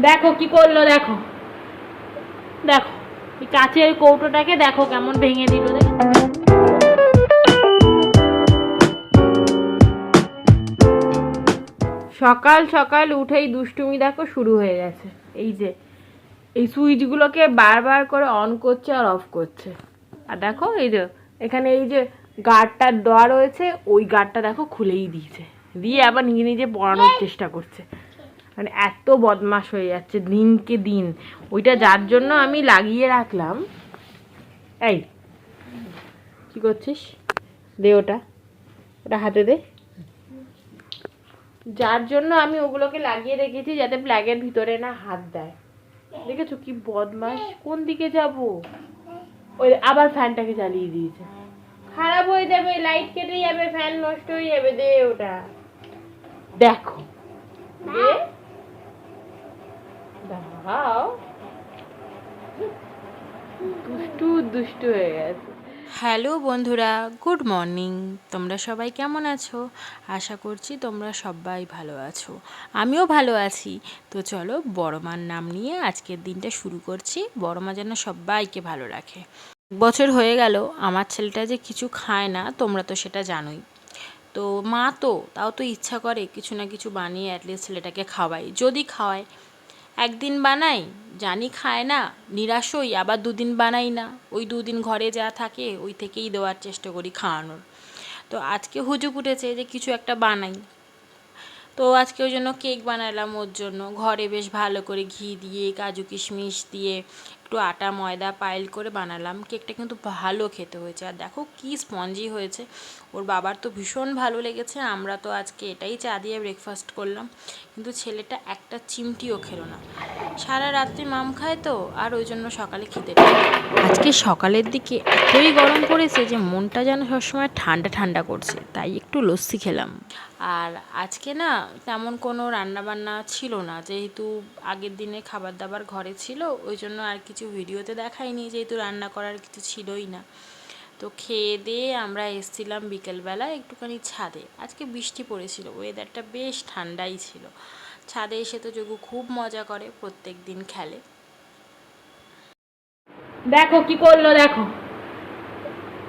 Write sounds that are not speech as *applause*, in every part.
দেখো কি করল দেখো। দেখো এই কাচের কৌটোটাকে দেখো কেমন ভেঙে দিল দেখো। সকাল সকাল উঠেই দুষ্টুমি দেখো শুরু হয়ে গেছে। এই যে এই সুইচগুলোকে বারবার করে অন করছে আর অফ করছে। আর দেখো এই যে এখানে এই যে গার্ডটার দেওয়া রয়েছে ওই গার্ডটা দেখো খুলেই দিয়েছে। দিয়ে আবার নিজে নিজে পড়ানোর চেষ্টা করছে। মানে এত বদমাশ হয়ে যাচ্ছে দিনকে দিন। ওইটা যার জন্য আমি লাগিয়ে রাখলাম। এই, কি করছিস? দে ওটা। ওটা হাতে দে। যার জন্য আমি ওগুলোকে লাগিয়ে রেখেছি যাতে প্লাগের ভিতরে না হাত দেয়। দেখেছ কি বদমাস কোন দিকে যাব? ওই আবার ফ্যানটাকে চালিয়ে দিয়েছে। খারাপ হয়ে যাবে, লাইট কেটে যাবে, ফ্যান নষ্ট হয়ে যাবে। দে ওটা। দেখো। দে। দুষ্টু দুষ্টু হয়ে গেছে। হ্যালো বন্ধুরা, গুড মর্নিং। তোমরা সবাই কেমন আছো? আশা করছি তোমরা সবাই ভালো আছো। আমিও ভালো আছি। তো চলো, বড় মার নাম নিয়ে আজকের দিনটা শুরু করছি। বড় মা যেন সবাইকে ভালো রাখে। বছর হয়ে গেল, আমার ছেলেটা যে কিছু খায় না, তোমরা তো সেটা জানোই। তো মা তো, তাও তো ইচ্ছা করে কিছু না কিছু বানিয়ে অ্যাটলিস্ট ছেলেটাকে খাওয়াই। যদি খাওয়ায় একদিন বানাই, জানি খায় না নিরাশই আবার দুদিন বানাই না। ওই দুদিন ঘরে যা থাকে, ওই থেকেই দেওয়ার চেষ্টা করি খাওয়ানোর। তো আজকে হুজুক উঠেছে যে কিছু একটা বানাই। তো আজকে ওই জন্য কেক বানালাম ওর জন্য। ঘরে বেশ ভালো করে ঘি দিয়ে, কাজু কিশমিশ দিয়ে একটু আটা ময়দা পাইল করে বানালাম। কেকটা কিন্তু ভালো খেতে হয়েছে। আর দেখো কি স্পঞ্জি হয়েছে। ওর বাবার তো ভীষণ ভালো লেগেছে। আমরা তো আজকে এটাই চা দিয়ে ব্রেকফাস্ট করলাম। কিন্তু ছেলেটা একটা চিমটিও খেলো না। সারা রাত্রি মাম খায় তো আর ওই জন্য সকালে খেতে আজকে সকালের দিকে এতই গরম পড়েছে যে মনটা যেন সবসময় ঠান্ডা ঠান্ডা করছে। তাই একটু লস্যি খেলাম। আর আজকে না তেমন কোনো রান্নাবান্না ছিল না। যেহেতু আগের দিনে খাবার দাবার ঘরে ছিল ওই জন্য আর কিছু ভিডিওতে দেখাইনি, যেহেতু রান্না করার কিছু ছিলই না। তো খেয়ে দিয়ে আমরা এসেছিলাম বিকেলবেলা একটুখানি ছাদে। আজকে বৃষ্টি পড়েছিল ওয়েদারটা বেশ ঠান্ডাই ছিল। ছাদে এসে তো যোগু খুব মজা করে, প্রত্যেক দিন খেলে। দেখো কি করল, দেখো।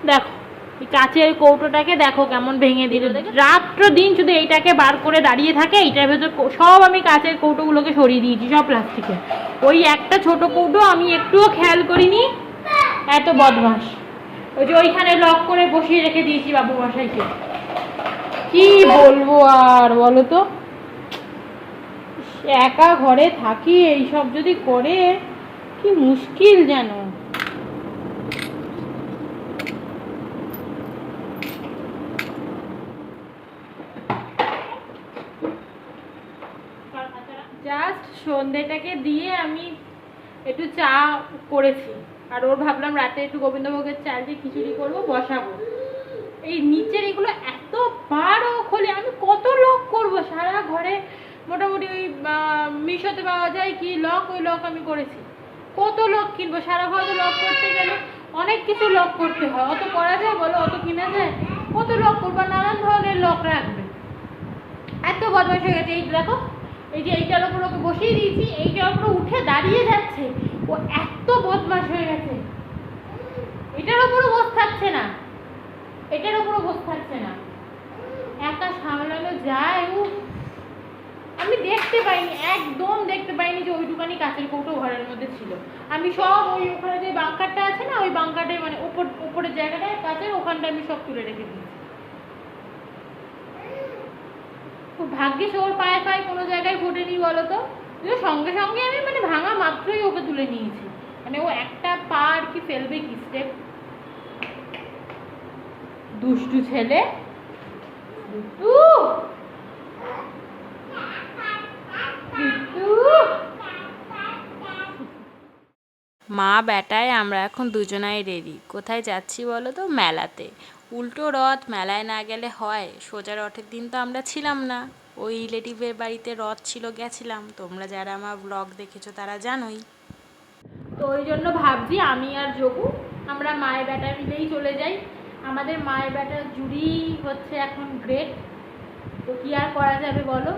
দেখো। কাচের কৌটোটাকে দেখো কেমন ভেঙে দিল। রাত্র দিন শুধু এইটাকে বার করে দাঁড়িয়ে থাকে এইটার ভেতর সব আমি কাচের কৌটোগুলোকে সরিয়ে দিয়েছি সব প্লাস্টিকের। ওই একটা ছোট কৌটো আমি একটুও খেয়াল করিনি এত বদমাস ওই যে ওইখানে লক করে বসিয়ে রেখে দিয়েছি বাবু মশাইকে। কি বলব আর বলো তো? একা ঘরে থাকি এইসব যদি করে কি মুশকিল যেন। সন্ধেটাকে দিয়ে আমি একটু চা করেছি। আর ওর ভাবলাম রাতে একটু গোবিন্দভোগের চাল দিয়ে খিচুড়ি করব, বসাবো। এই নিচের এগুলো এত বারও খোলে, আমি কত লক করব? সারা ঘরে মোটামুটি ওই মিশোতে পাওয়া যায় কি লক, ওই লক আমি করেছি। কত লক কিনবো? সারা ঘরে লক করতে গেলে অনেক কিছু লক করতে হয়। অত করা যায় বলো? অত কিনা যায়? কত লক করব? নানান ধরনের লক রাখবে। এত বদমাশ হয়ে গেছে। এই দেখো এই যে এইটার ওপর ওকে বসিয়ে দিয়েছি, এইটার ওপর উঠে দাঁড়িয়ে যাচ্ছে। ও এত বদমাশ হয়ে গেছে। এটার ওপরও বস থাকছে না। এটার ওপরও বস থাকছে না। একা সামলানো যায় ও আমি দেখতে পাইনি, একদম দেখতে পাইনি যে ওইটুকানি কাঁচের কৌটো ঘরের মধ্যে ছিল। আমি সব ওই ওখানে যে বাংকারটা আছে না, ওই বাংকারটাই মানে ওপর ওপরের জায়গাটায় কাঁচের, ওখানটা আমি সব তুলে রেখে দিয়েছি খুব ভাগ্যিস ওর পায়ে পায়ে কোনো জায়গায় ফোটেনি বলো তো সঙ্গে সঙ্গে আমি মানে ভাঙা মাত্রই ওকে তুলে নিয়েছি। মানে ও একটা পা আর কি ফেলবে কি স্টেপ দুষ্টু ছেলে। মা, বেটায়, আমরা এখন দুজনাই রেডি কোথায় যাচ্ছি বলো তো মেলাতে। উল্টো রথ মেলায় না গেলে হয়, সোজা রথের দিন তো আমরা ছিলাম না। ওই রিলেটিভের বাড়িতে রথ ছিল, গেছিলাম। তোমরা যারা আমার ব্লগ দেখেছ তারা জানোই। তো ওই জন্য ভাবছি আমি আর যোগু, আমরা মায়ের বেটা মিলেই চলে যাই। আমাদের মায়ের বেটা জুড়ি হচ্ছে এখন গ্রেট তো কী আর করা যাবে বলো?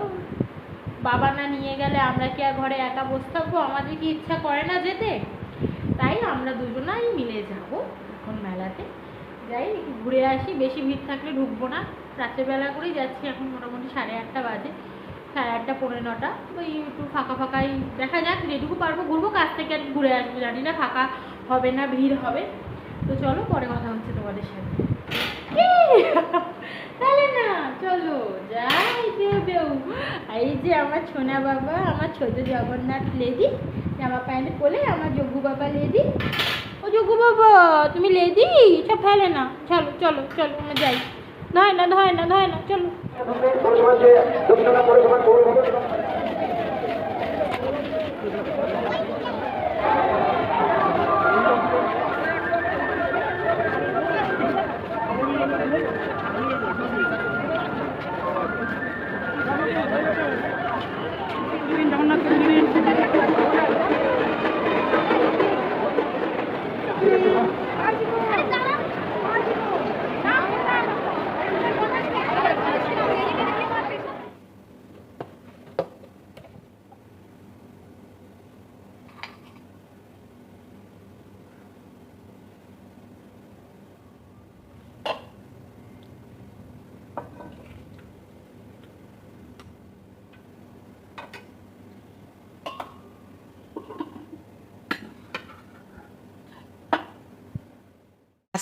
বাবা না নিয়ে গেলে আমরা কি আর ঘরে একা বসে থাকব? আমাদের কি ইচ্ছা করে না যেতে? তাই আমরা দুজনাই মিলে যাব এখন মেলাতে। যাই একটু ঘুরে আসি। বেশি ভিড় থাকলে ঢুকবো না। রাত্রেবেলা করেই যাচ্ছি, এখন মোটামুটি সাড়ে আটটা বাজে, সাড়ে আটটা, পৌনে নটা। ওই একটু ফাঁকা ফাঁকাই দেখা যাক, যেটুকু পারব ঘুরবো। কাছ থেকে আর ঘুরে আসব, জানি না ফাঁকা হবে না, ভিড় হবে। তো চলো, পরে কথা হচ্ছে তোমাদের সাথে। *laughs* না, চলো, যাই দেও এই যে আমার বাবা, আমার ছোট জগন্নাথ লেডি জামা প্যান্ট পরে আমার যোগ্য বাবা লেডি ও যোগ্য বাবা, তুমি লেডি সব ফেলে না। চলো চলো চলো, আমরা যাই। ধয় না ধয় না ধয় না, চলো।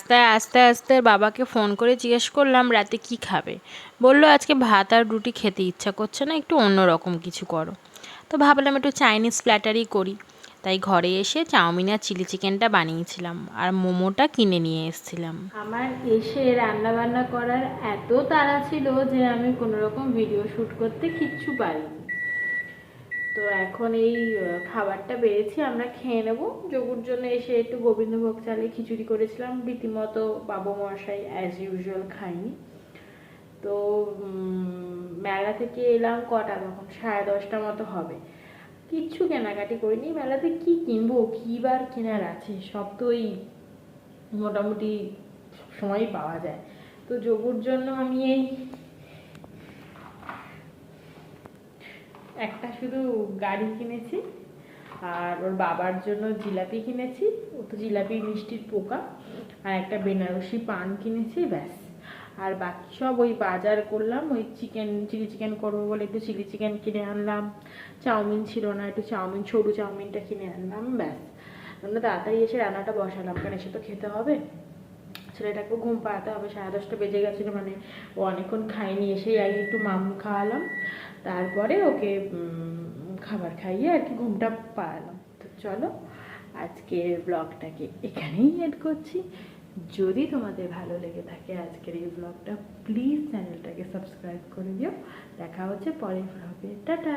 পৌর আস্তে আস্তে বাবাকে ফোন করে জিজ্ঞেস করলাম, রাতে কি খাবে? বলল, আজকে ভাত আর রুটি খেতে ইচ্ছা করছে না, একটু অন্য রকম কিছু করো। তো ভাবলাম একটু চাইনিজ প্ল্যাটারই করি। তাই ঘরে এসে চাউমিন আর চিলি চিকেনটা বানিয়েছিলাম আর মোমোটা কিনে নিয়ে এসেছিলাম। আমার এসে রান্না বান্না করার এত তাড়া ছিল যে আমি কোনো রকম ভিডিও শ্যুট করতে কিচ্ছু পারিনি। তো এখন এই খাবারটা বেড়েছি, আমরা খেয়ে নেব। যোগুর জন্য এসে একটু গোবিন্দভোগ চালে খিচুড়ি করেছিলাম। রীতিমতো বাবু মশাই অ্যাজ ইউজুয়াল খাইনি তো মেলা থেকে এলাম কটা তখন? সাড়ে দশটা মতো হবে। কিচ্ছু কেনাকাটি করিনি। মেলাতে কি কিনবো? কি বার কেনার আছে? সব তো ওই মোটামুটি সময়ই পাওয়া যায়। তো যোগুর জন্য আমি এই একটা শুধু গাড়ি কিনেছি, আর ওর বাবার জন্য জিলাপি কিনেছি, ও তো জিলাপি মিষ্টির পোকা, আর একটা বেনারসি পান কিনেছি, ব্যাস। আর বাকি সব ওই বাজার করলাম, ওই চিকেন, চিলি চিকেন করব বলে একটু চিলি চিকেন কিনে আনলাম, চাউমিন ছিল না, একটু চাউমিন সরু চাউমিনটা কিনে আনলাম, ব্যাস। আমরা তাড়াতাড়ি এসে রান্নাটা বসালাম, কারণ এসে তো খেতে হবে। ছেলেটাকেও ঘুম পাড়াতে হবে, সাড়ে দশটা বেজে গেছিল মানে ও অনেকক্ষণ খায়নি, এসেই আগে একটু মাম খাওয়ালাম। তারপরে ওকে খাবার খাইয়ে আর কি ঘুমটা পাড়ালাম। তো চলো, আজকের ব্লগটাকে এখানেই এড করছি। যদি তোমাদের ভালো লেগে থাকে আজকের এই ব্লগটা প্লিজ চ্যানেলটাকে সাবস্ক্রাইব করে দিও। দেখা হচ্ছে পরের ব্লগে। টাটা!